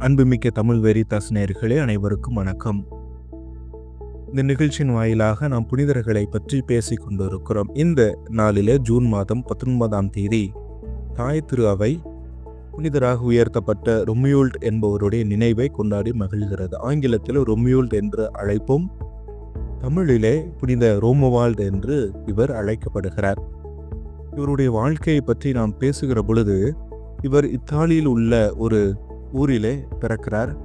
அன்புமிக்க தமிழ் வெரிதாஸ் நேர்களே அனைவருக்கும் வணக்கம். இந்த நிகழ்ச்சியின் வாயிலாக நாம் புனிதர்களை பற்றி பேசிக் கொண்டிருக்கிறோம். இந்த நாளிலே ஜூன் மாதம் பத்தொன்பதாம் தேதி தாய் திரு அவை புனிதராக உயர்த்தப்பட்ட ரொமியோல்ட் என்பவருடைய நினைவை கொண்டாடி மகிழ்கிறது. ஆங்கிலத்தில் ரொமியோல்ட் என்று அழைப்போம். தமிழிலே புனித ரோமவால்ட் என்று இவர் அழைக்கப்படுகிறார். இவருடைய வாழ்க்கையை பற்றி நாம் பேசுகிற பொழுது இவர் இத்தாலியில் உள்ள ஒரு ஊரிலே பிறக்கிறார்.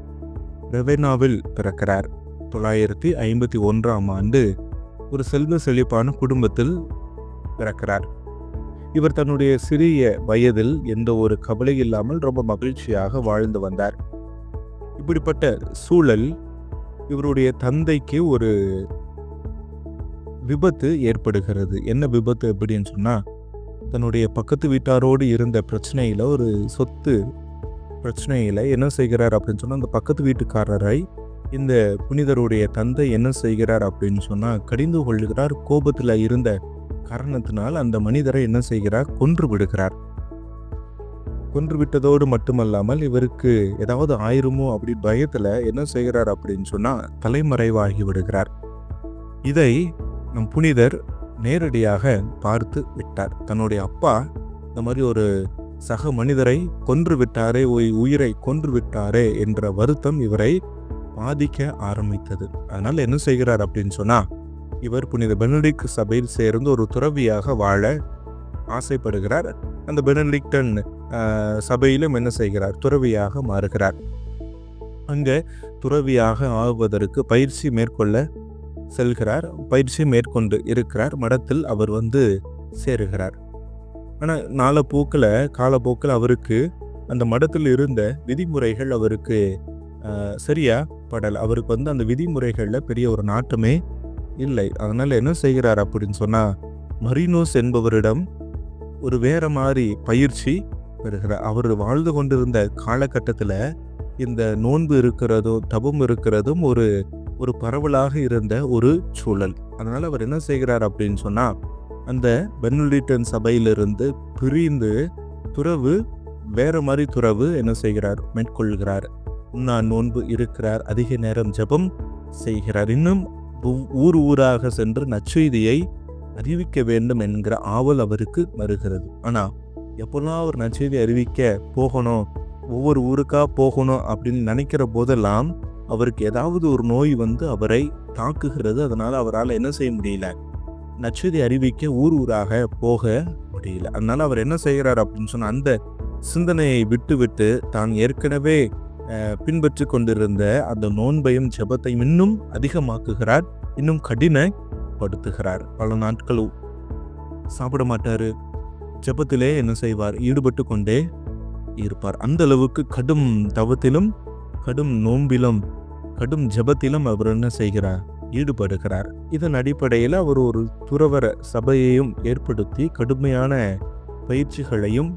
ரெவெனாவில் பிறக்கிறார். தொள்ளாயிரத்தி ஐம்பத்தி ஒன்றாம் ஆண்டு ஒரு செல்வ செழிப்பான குடும்பத்தில் பிறக்கிறார். இவர் தன்னுடைய சிறிய வயதில் எந்த ஒரு கவலை இல்லாமல் ரொம்ப மகிழ்ச்சியாக வாழ்ந்து வந்தார். இப்படிப்பட்ட சூழல் இவருடைய தந்தைக்கு ஒரு விபத்து ஏற்படுகிறது. என்ன விபத்து அப்படின்னு சொன்னால் தன்னுடைய பக்கத்து வீட்டாரோடு இருந்த பிரச்சனையில் ஒரு சொத்து பிரச்சனையில் என்ன செய்கிறார் அப்படின்னு சொன்னால் அந்த பக்கத்து வீட்டுக்காரரை இந்த புனிதருடைய தந்தை என்ன செய்கிறார் அப்படின்னு சொன்னால் கடிந்து கொள்கிறார் கோபத்தில் இருந்த காரணத்தினால் அந்த மனிதரை என்ன செய்கிறார்? கொன்று விடுகிறார். கொன்று விட்டதோடு மட்டுமல்லாமல் இவருக்கு ஏதாவது ஆயிருமோ அப்படி பயத்தில் என்ன செய்கிறார் அப்படின்னு சொன்னால் தலைமறைவாகி விடுகிறார். இதை நம் புனிதர் நேரடியாக பார்த்து விட்டார். தன்னுடைய அப்பா இந்த மாதிரி ஒரு சக மனிதரை கொன்று விட்டாரே உய்- உயிரை கொன்று விட்டாரே என்ற வருத்தம் இவரை பாதிக்க ஆரம்பித்தது. அதனால் என்ன செய்கிறார் அப்படின்னு சொன்னால் இவர் புனித பெனடிக் சபையில் சேர்ந்து ஒரு துறவியாக வாழ ஆசைப்படுகிறார். அந்த பெனடிக்டன் சபையிலும் என்ன செய்கிறார்? துறவியாக மாறுகிறார். அங்கே துறவியாக ஆகுவதற்கு பயிற்சி மேற்கொள்ள செல்கிறார். பயிற்சி மேற்கொண்டு இருக்கிறார். மடத்தில் அவர் வந்து சேருகிறார். ஆனால் நாளப்போக்கில் காலப்போக்கில் அவருக்கு அந்த மடத்தில் இருந்த விதிமுறைகள் அவருக்கு சரியா? படல். அவருக்கு வந்து அந்த விதிமுறைகளில் பெரிய ஒரு நாட்டமே இல்லை. அதனால் என்ன செய்கிறார் அப்படின்னு சொன்னால் மரினோஸ் என்பவரிடம் ஒரு வேற மாதிரி பயிற்சி பெறுகிறார். அவர் வாழ்ந்து கொண்டிருந்த காலகட்டத்தில் இந்த நோன்பு இருக்கிறதும் தபம் இருக்கிறதும் ஒரு ஒரு பரவலாக இருந்த ஒரு சூழல். அதனால் அவர் என்ன செய்கிறார் அப்படின்னு சொன்னால் அந்த பென்னலிட்டன் சபையிலிருந்து பிரிந்து துறவு வேற மாதிரி துறவு என்ன செய்கிறார்? மேற்கொள்கிறார். உண்ணா நோன்பு இருக்கிறார். அதிக நேரம் ஜெபம் செய்கிறார். இன்னும் ஊர் ஊராக சென்று நற்செய்தியை அறிவிக்க வேண்டும் என்கிற ஆவல் அவருக்கு வருகிறது. ஆனால் எப்போல்லாம் அவர் நற்செய்தி அறிவிக்க போகணும் ஒவ்வொரு ஊருக்காக போகணும் அப்படின்னு நினைக்கிற போதெல்லாம் அவருக்கு ஏதாவது ஒரு நோய் வந்து அவரை தாக்குகிறது. அதனால் அவரால் என்ன செய்ய முடியல? நற்செய்தி அறிவிக்க ஊர் ஊராக போக முடியல. அதனால அவர் என்ன செய்கிறார் அப்படின்னு சொன்னால் அந்த சிந்தனையை விட்டுவிட்டு தான் ஏற்கனவே பின்பற்றி கொண்டிருந்த அந்த நோன்பையும் ஜெபத்தையும் இன்னும் அதிகமாக்குகிறார் இன்னும் கடினப்படுத்துகிறார். பல நாட்கள் சாப்பிட மாட்டார். ஜெபத்திலே என்ன செய்வார்? ஈடுபட்டு கொண்டே இருப்பார். அந்த அளவுக்கு கடும் தவத்திலும் கடும் நோன்பிலும் கடும் ஜெபத்திலும் அவர் என்ன செய்கிறார்? ஈடுபடுகிறார். இதன் அடிப்படையில் அவர் ஒரு துறவர சபையையும் ஏற்படுத்தி கடுமையான பயிற்சிகளையும்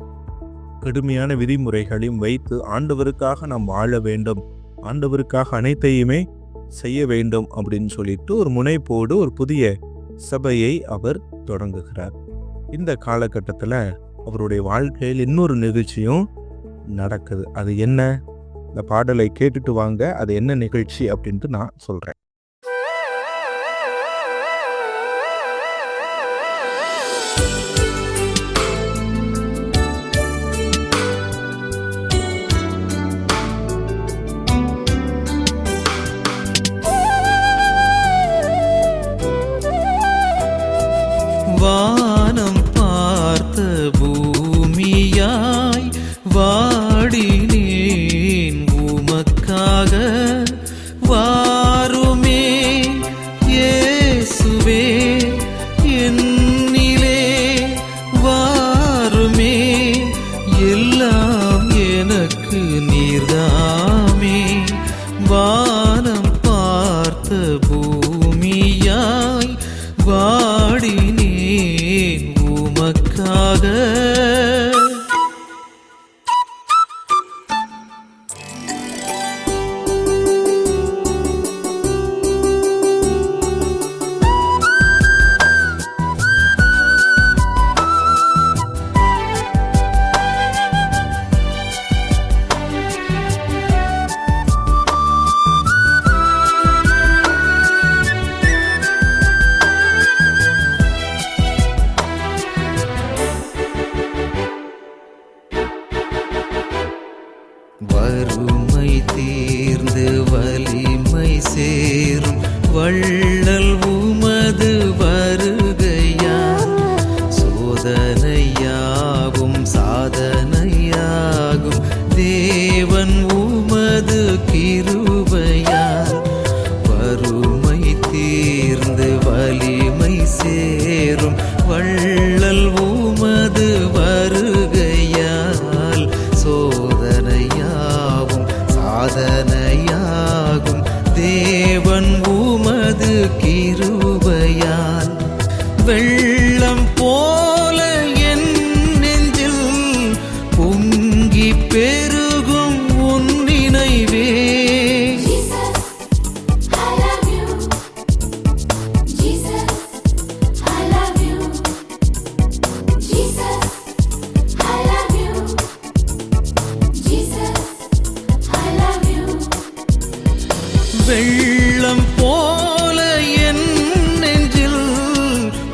கடுமையான விதிமுறைகளையும் வைத்து ஆண்டவருக்காக நாம் வாழ வேண்டும். ஆண்டவருக்காக அனைத்தையுமே செய்ய வேண்டும் அப்படின்னு சொல்லிட்டு ஒரு முனைப்போடு ஒரு புதிய சபையை அவர் தொடங்குகிறார். இந்த காலகட்டத்தில் அவருடைய வாழ்க்கையில் இன்னொரு நிகழ்ச்சியும் நடக்குது. அது என்ன? இந்த பாடலை கேட்டுட்டு வாங்க. அது என்ன நிகழ்ச்சி அப்படின்ட்டு நான் சொல்கிறேன் சேரும் வெள்ளம் போல என் நெஞ்சில்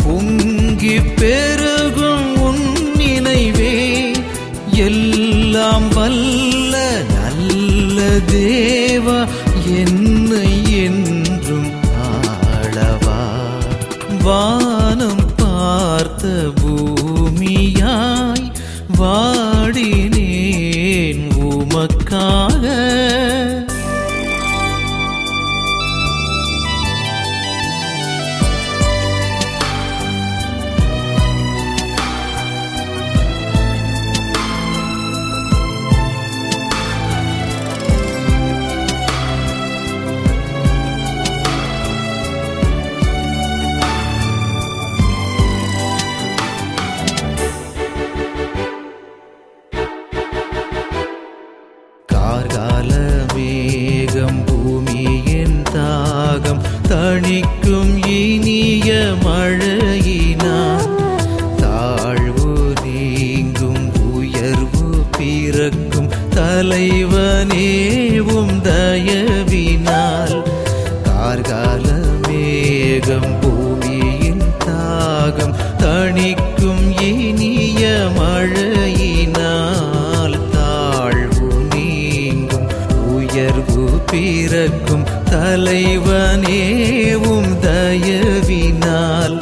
பொங்கி பெருகும் உன் நினைவே. எல்லாம் வல்ல நல்ல தேவா என்னை என்றும் ஆளவா. வானம் பார்த்த பூமியாய் வாடினேன் உமக்காக. கார்கால மேகம் பூமியின் தாகம் தணிக்கும் இனிய மழையினார் தாழ்வு நீங்கும் உயர்வு பிறக்கும் தலைவனேவும் தயவினால் உயர்வு பிறக்கும் தலைவனேவும் தயவினால்.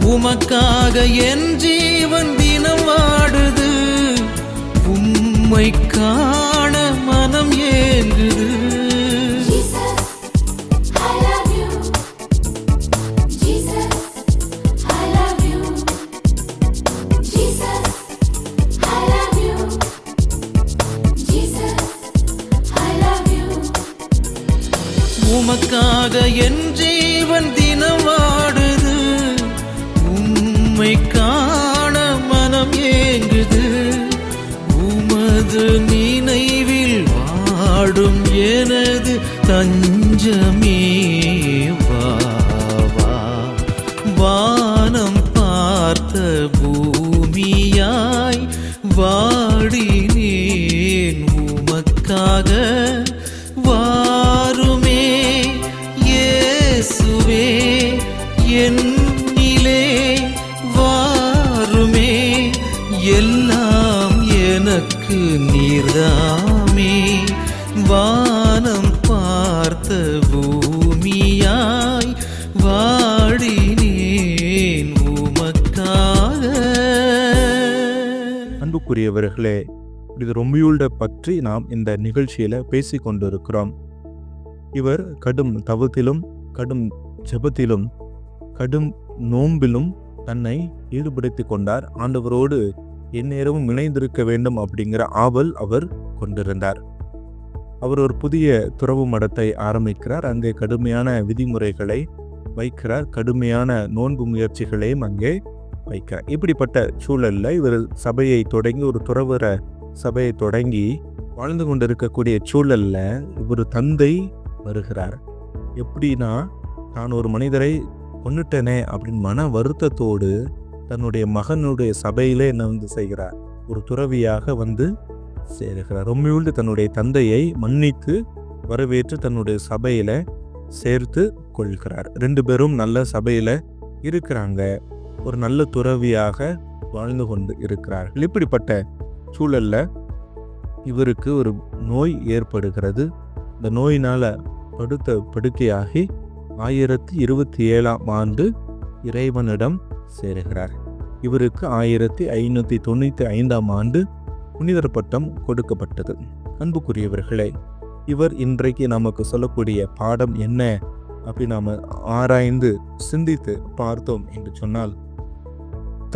உமக்காக என் ஜீவன் தினம் வாடுது உம்மை உமக்காக என் ஜீவன் தினம் வாடுது உம்மை காண மனம் ஏங்குது. உமது நினைவில் வாடும் எனது தஞ்சமே. வானம் பார்த்த பூமியாய் வாடி அன்புக்குரியவர்களே இது ரொம்பியுள்ள பற்றி நாம் இந்த நிகழ்ச்சியில் பேசி கொண்டிருக்கிறோம். இவர் கடும் தவத்திலும் கடும் ஜெபத்திலும் கடும் நோம்பிலும் தன்னை ஈடுபடுத்தி கொண்டார். ஆண்டவரோடு எந்நேரமும் இணைந்திருக்க வேண்டும் அப்படிங்கிற ஆவல் அவர் கொண்டிருந்தார். அவர் ஒரு புதிய துறவு மடத்தை ஆரம்பிக்கிறார். அங்கே கடுமையான விதிமுறைகளை வைக்கிறார். கடுமையான நோன்பு முயற்சிகளையும் அங்கே வைக்கிறார் இப்படிப்பட்ட சூழலில் இவர் சபையை தொடங்கி ஒரு துறவர சபையை தொடங்கி வாழ்ந்து கொண்டிருக்கக்கூடிய சூழலில் இவர் தந்தை வருகிறார். எப்படின்னா தான் ஒரு மனிதரை கொன்னுட்டேனே அப்படின்னு மன வருத்தத்தோடு தன்னுடைய மகனுடைய சபையிலே என்ன வந்து செய்கிறார்? ஒரு துறவியாக வந்து சேருகிறார். ரொம்பியுள்ள தன்னுடைய தந்தையை மன்னித்து வரவேற்று தன்னுடைய சபையில் சேர்த்து கொள்கிறார். ரெண்டு பேரும் நல்ல சபையில் இருக்கிறாங்க. ஒரு நல்ல துறவியாக வாழ்ந்து கொண்டு இருக்கிறார்கள். இப்படிப்பட்ட சூழலில் இவருக்கு ஒரு நோய் ஏற்படுகிறது. இந்த நோயினால் படுத்த படுக்கையாகி ஆயிரத்தி இருபத்தி ஏழாம் ஆண்டு இறைவனிடம் சேருகிறார். இவருக்கு ஆயிரத்தி ஐநூற்றி தொண்ணூற்றி ஐந்தாம் ஆண்டு புனிதர் பட்டம் கொடுக்கப்பட்டது. அன்புக்குரியவர்களே இவர் இன்றைக்கு நமக்கு சொல்லக்கூடிய பாடம் என்ன? அப்படி நாம் ஆராய்ந்து சிந்தித்து பார்த்தோம் என்று சொன்னால்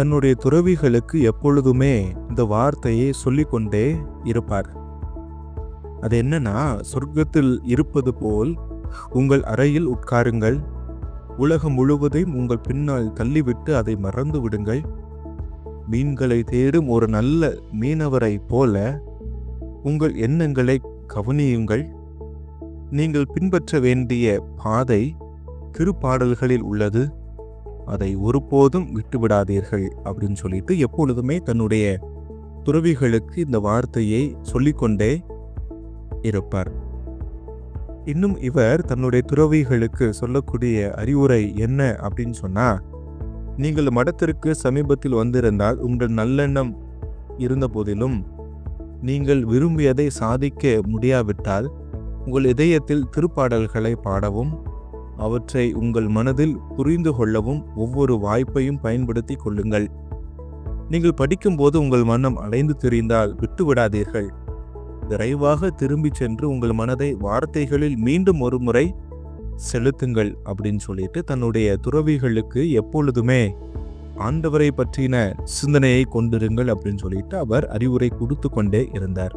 தன்னுடைய துறவிகளுக்கு எப்பொழுதுமே இந்த வார்த்தையை சொல்லிக்கொண்டே இருப்பார். அது என்னன்னா சொர்க்கத்தில் இருப்பது போல் உங்கள் அறையில் உட்காருங்கள். உலகம் முழுவதையும் உங்கள் பின்னால் தள்ளிவிட்டு அதை மறந்து விடுங்கள். மீன்களை தேடும் ஒரு நல்ல மீனவரை போல உங்கள் எண்ணங்களை கவனியுங்கள். நீங்கள் பின்பற்ற வேண்டிய பாதை திருப்பாடல்களில் உள்ளது. அதை ஒருபோதும் விட்டுவிடாதீர்கள் அப்படின்னு சொல்லிட்டு எப்பொழுதுமே தன்னுடைய துறவிகளுக்கு இந்த வார்த்தையை சொல்லிக்கொண்டே இருப்பார். இன்னும் இவர் தன்னுடைய துறவிகளுக்கு சொல்லக்கூடிய அறிவுரை என்ன அப்படின்னு சொன்னா நீங்கள் மடத்திற்கு சமீபத்தில் வந்திருந்தால் உங்கள் நல்லெண்ணம் இருந்த போதிலும் நீங்கள் விரும்பியதை சாதிக்க முடியாவிட்டால் உங்கள் இதயத்தில் திருப்பாடல்களை பாடவும் அவற்றை உங்கள் மனதில் புரிந்து கொள்ளவும் ஒவ்வொரு வாய்ப்பையும் பயன்படுத்தி கொள்ளுங்கள். நீங்கள் படிக்கும்போது உங்கள் மனம் அலைந்து தெரிந்தால் விட்டுவிடாதீர்கள். விரைவாக திரும்பிச் சென்று உங்கள் மனதை வார்த்தைகளில் மீண்டும் ஒரு முறை செலுத்துங்கள் அப்படின்னு சொல்லிட்டு தன்னுடைய துறவிகளுக்கு எப்பொழுதுமே ஆண்டவரை பற்றின சிந்தனையை கொண்டிருங்கள் அப்படின்னு சொல்லிட்டு அவர் அறிவுரை கொடுத்து கொண்டே இருந்தார்.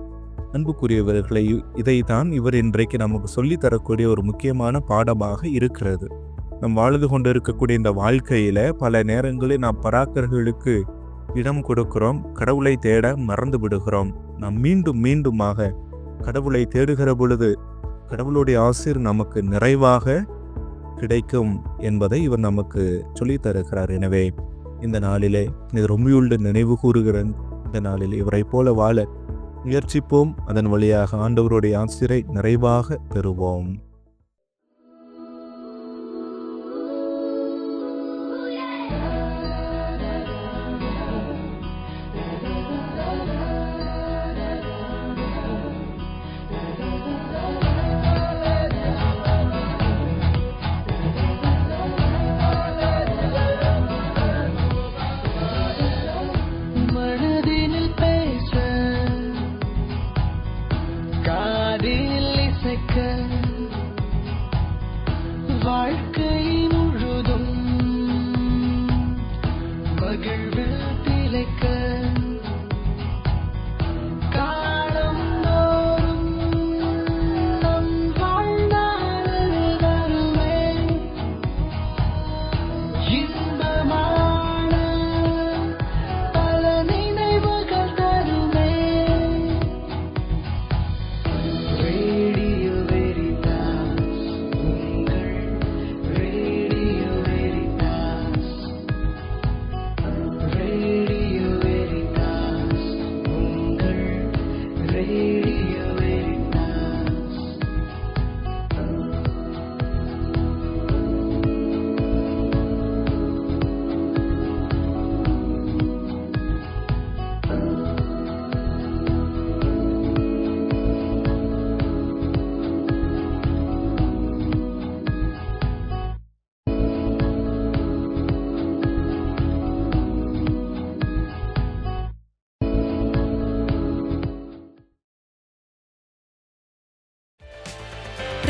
அன்புக்குரியவர்களை இதைத்தான் இவர் இன்றைக்கு நமக்கு சொல்லி தரக்கூடிய ஒரு முக்கியமான பாடமாக இருக்கிறது. நம் வாழ்ந்து கொண்டிருக்கக்கூடிய இந்த வாழ்க்கையில பல நேரங்களில் நாம் பராக்கர்களுக்கு இடம் கொடுக்கிறோம் கடவுளை தேட மறந்து விடுகிறோம். நாம் மீண்டும் மீண்டுமாக கடவுளை தேடுகிற பொழுது கடவுளுடைய ஆசிர் நமக்கு நிறைவாக கிடைக்கும் என்பதை இவர் நமக்கு சொல்லித் தருகிறார். எனவே இந்த நாளிலே இது ரொம்பியுள்ள நினைவு கூறுகிற இந்த நாளில் இவரை போல வாழ முயற்சிப்போம். அதன் வழியாக ஆண்டவருடைய ஆசிரை நிறைவாக பெறுவோம். இசைக்க வாழ்க்கை.